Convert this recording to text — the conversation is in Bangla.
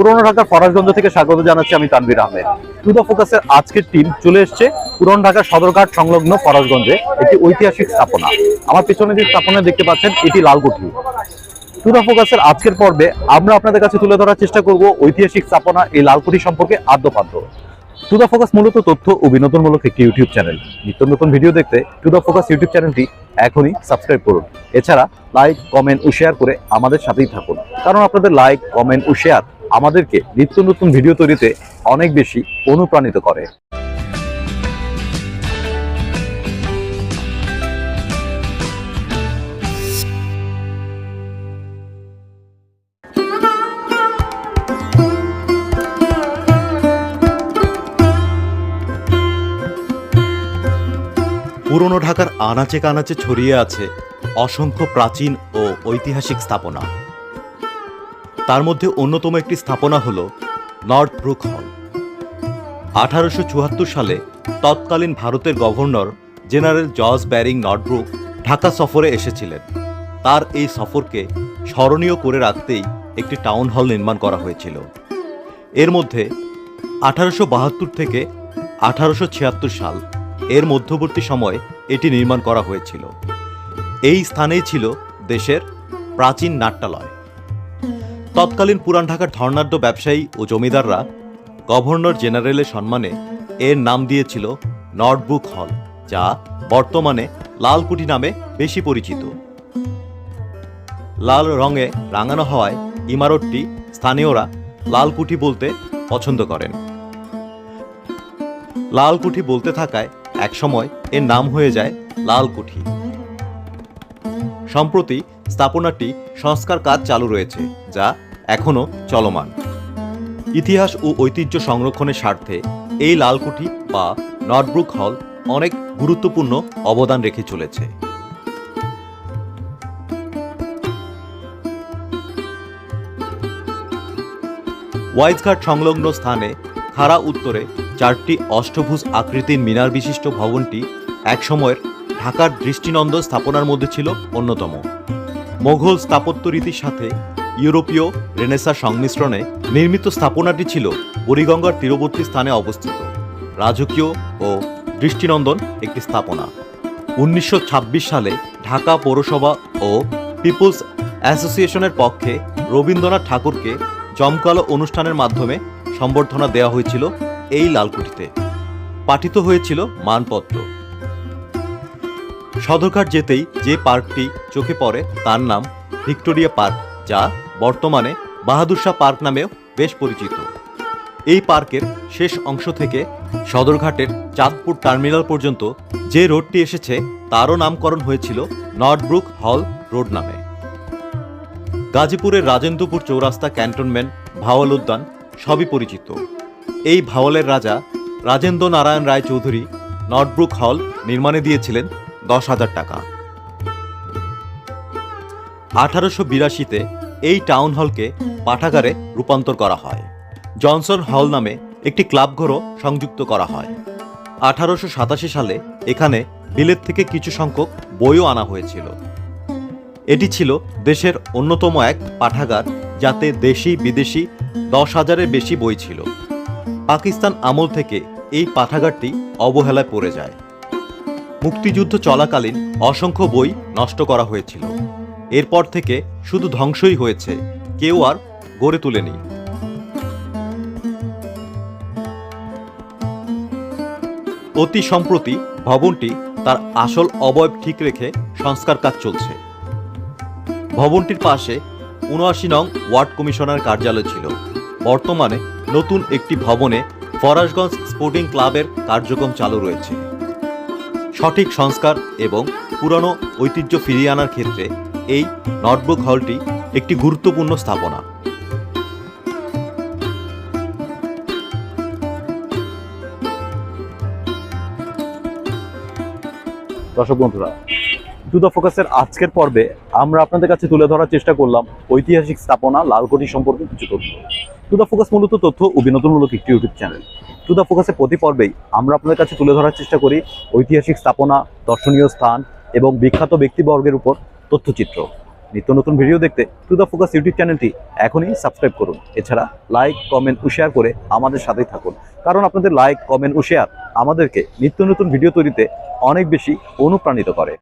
পুরনো ঢাকার ফরাজগঞ্জ থেকে স্বাগত জানাচ্ছি আমি তানভীর আহমেদ। টু দ্য ফোকাসের আজকের টিম চলে এসেছে পুরনো ঢাকার সদরঘাট সংলগ্ন ফরাজগঞ্জে একটি ঐতিহাসিক স্থাপনা। আমার পিছনে যে স্থাপনা দেখতে পাচ্ছেন, এটি লালকুঠি। টু দ্য ফোকাসের আজকের পর্বে আমরা আপনাদের কাছে তুলে ধরার চেষ্টা করব ঐতিহাসিক স্থাপনা এই লালকুঠি সম্পর্কে আদ্যপাদ্য। টু দ্য ফোকাস মূলত তথ্য ও বিনোদনমূলক একটি ইউটিউব চ্যানেল নিত্য নতুন ভিডিও দেখতে টু দ্য ফোকাস ইউটিউব চ্যানেলটি এখনই সাবস্ক্রাইব করুন। এছাড়া লাইক কমেন্ট ও শেয়ার করে আমাদের সাথেই থাকুন। কারণ আপনাদের লাইক কমেন্ট ও শেয়ার আমাদেরকে নিত্য নতুন ভিডিও তৈরিতে অনেক বেশি অনুপ্রাণিত করে। পুরনো ঢাকার আনাচে কানাচে ছড়িয়ে আছে অসংখ্য প্রাচীন ও ঐতিহাসিক স্থাপনা। তার মধ্যে অন্যতম একটি স্থাপনা হল নর্থ ব্রুক হল। আঠারোশো চুয়াত্তর সালে তৎকালীন ভারতের governor general George Baring Northbrook Dhaka সফরে এসেছিলেন। তার এই সফরকে স্মরণীয় করে রাখতেই একটি টাউন হল নির্মাণ করা হয়েছিল। এর মধ্যে আঠারোশো বাহাত্তর থেকে আঠারোশো ছিয়াত্তর সাল এর মধ্যবর্তী সময়ে এটি নির্মাণ করা হয়েছিল। এই স্থানেই ছিল দেশের প্রাচীন নাট্যালয়। তৎকালীন পুরান ঢাকার ধর্নাঢ্য ব্যবসায়ী ও জমিদাররা গভর্নর জেনারেলের সম্মানে এর নাম দিয়েছিল নর্থবুক হল, যা বর্তমানে লালকুঠি নামে বেশি পরিচিত। লাল রঙে রাঙানো হওয়ায় ইমারতটি স্থানীয়রা লালকুঠি বলতে পছন্দ করেন। লালকুঠি বলতে থাকায় একসময় এর নাম হয়ে যায় লালকুঠি। সম্প্রতি স্থাপনাটি সংস্কার কাজ চালু রয়েছে, যা এখনও চলমান। ইতিহাস ও ঐতিহ্য সংরক্ষণের স্বার্থে এই লালকুঠি বা নটব্রুক হল অনেক গুরুত্বপূর্ণ অবদান রেখে চলেছে। ওয়াইজঘাট সংলগ্ন স্থানে খাড়া উত্তরে চারটি অষ্টভুজ আকৃতির মিনার বিশিষ্ট ভবনটি একসময়ের ঢাকার দৃষ্টিনন্দন স্থাপনার মধ্যে ছিল অন্যতম। মোঘল স্থাপত্য রীতির সাথে ইউরোপীয় রেনেসা সংমিশ্রণে নির্মিত স্থাপনাটি ছিল বুড়িগঙ্গার তীরবর্তী স্থানে অবস্থিত। রাজকীয় ও দৃষ্টিনন্দন একটি স্থাপনা। উনিশশো ছাব্বিশ সালে ঢাকা পৌরসভা ও পিপলস অ্যাসোসিয়েশনের পক্ষে রবীন্দ্রনাথ ঠাকুরকে জমকালো অনুষ্ঠানের মাধ্যমে সম্বর্ধনা দেওয়া হয়েছিল এই লালকুঠিতে। পাঠিত হয়েছিল মানপত্র। সদরঘাট যেতেই যে পার্কটি চোখে পড়ে তার নাম ভিক্টোরিয়া পার্ক, যা বর্তমানে বাহাদুর শাহ পার্ক নামেও বেশ পরিচিত। এই পার্কের শেষ অংশ থেকে সদরঘাটের চাঁদপুর টার্মিনাল পর্যন্ত যে রোডটি এসেছে তারও নামকরণ হয়েছিল নর্থব্রুক হল রোড নামে। গাজীপুরের রাজেন্দ্রপুর চৌরাস্তা ক্যান্টনমেন্ট, ভাওয়াল উদ্যান সবই পরিচিত। এই ভাওয়ালের রাজা রাজেন্দ্র নারায়ণ রায় চৌধুরী নর্থব্রুক হল নির্মাণে দিয়েছিলেন দশ হাজার টাকা। আঠারোশো বিরাশিতে এই টাউন হলকে পাঠাগারে রূপান্তর করা হয়। জনসন হল নামে একটি ক্লাব ঘরও সংযুক্ত করা হয়। আঠারোশো সাতাশি সালে এখানে বিলেত থেকে কিছু সংখ্যক বইও আনা হয়েছিল। এটি ছিল দেশের অন্যতম এক পাঠাগার, যাতে দেশি বিদেশি দশ হাজারের বেশি বই ছিল। পাকিস্তান আমল থেকে এই পাঠাগারটি অবহেলায় পড়ে যায়। মুক্তিযুদ্ধ চলাকালীন অসংখ্য বই নষ্ট করা হয়েছিল। এরপর থেকে শুধু ধ্বংসই হয়েছে। কেউ আর গড়ে তোলেনি। অতি সম্প্রতি ভবনটি তার আসল অবয়ব ঠিক রেখে সংস্কার কাজ চলছে। ভবনটির পাশে উনআশি নং ওয়ার্ড কমিশনার কার্যালয় ছিল। বর্তমানে নতুন একটি ভবনে ফরাসগঞ্জ স্পোর্টিং ক্লাবের কার্যক্রম চালু রয়েছে। সঠিক সংস্কার এবং পুরানো ঐতিহ্য ফিরিয়ে আনার ক্ষেত্রে এই নটবুক হলটি একটি গুরুত্বপূর্ণ স্থাপনা। দর্শক বন্ধুরা টু ফোকাসের আজকের পর্বে আমরা আপনাদের কাছে তুলে ধরার চেষ্টা করলাম ঐতিহাসিক স্থাপনা লালকুঠি সম্পর্কে কিছু তথ্য। টু দ্য ফোকাস মূলত তথ্য ও বিনোদনমূলক একটি ইউটিউব চ্যানেল টু দ্য ফোকাসের প্রতি পর্বেই আমরা আপনাদের কাছে তুলে ধরার চেষ্টা করি ঐতিহাসিক স্থাপনা, দর্শনীয় স্থান এবং বিখ্যাত ব্যক্তিবর্গের উপর তথ্যচিত্র। নিত্য নতুন ভিডিও দেখতে টু দ্য ফোকাস ইউটিউব চ্যানেলটি এখনই সাবস্ক্রাইব করুন। এছাড়া লাইক কমেন্ট ও শেয়ার করে আমাদের সাথেই থাকুন। কারণ আপনাদের লাইক কমেন্ট ও শেয়ার আমাদেরকে নিত্য নতুন ভিডিও তৈরিতে অনেক বেশি অনুপ্রাণিত করে।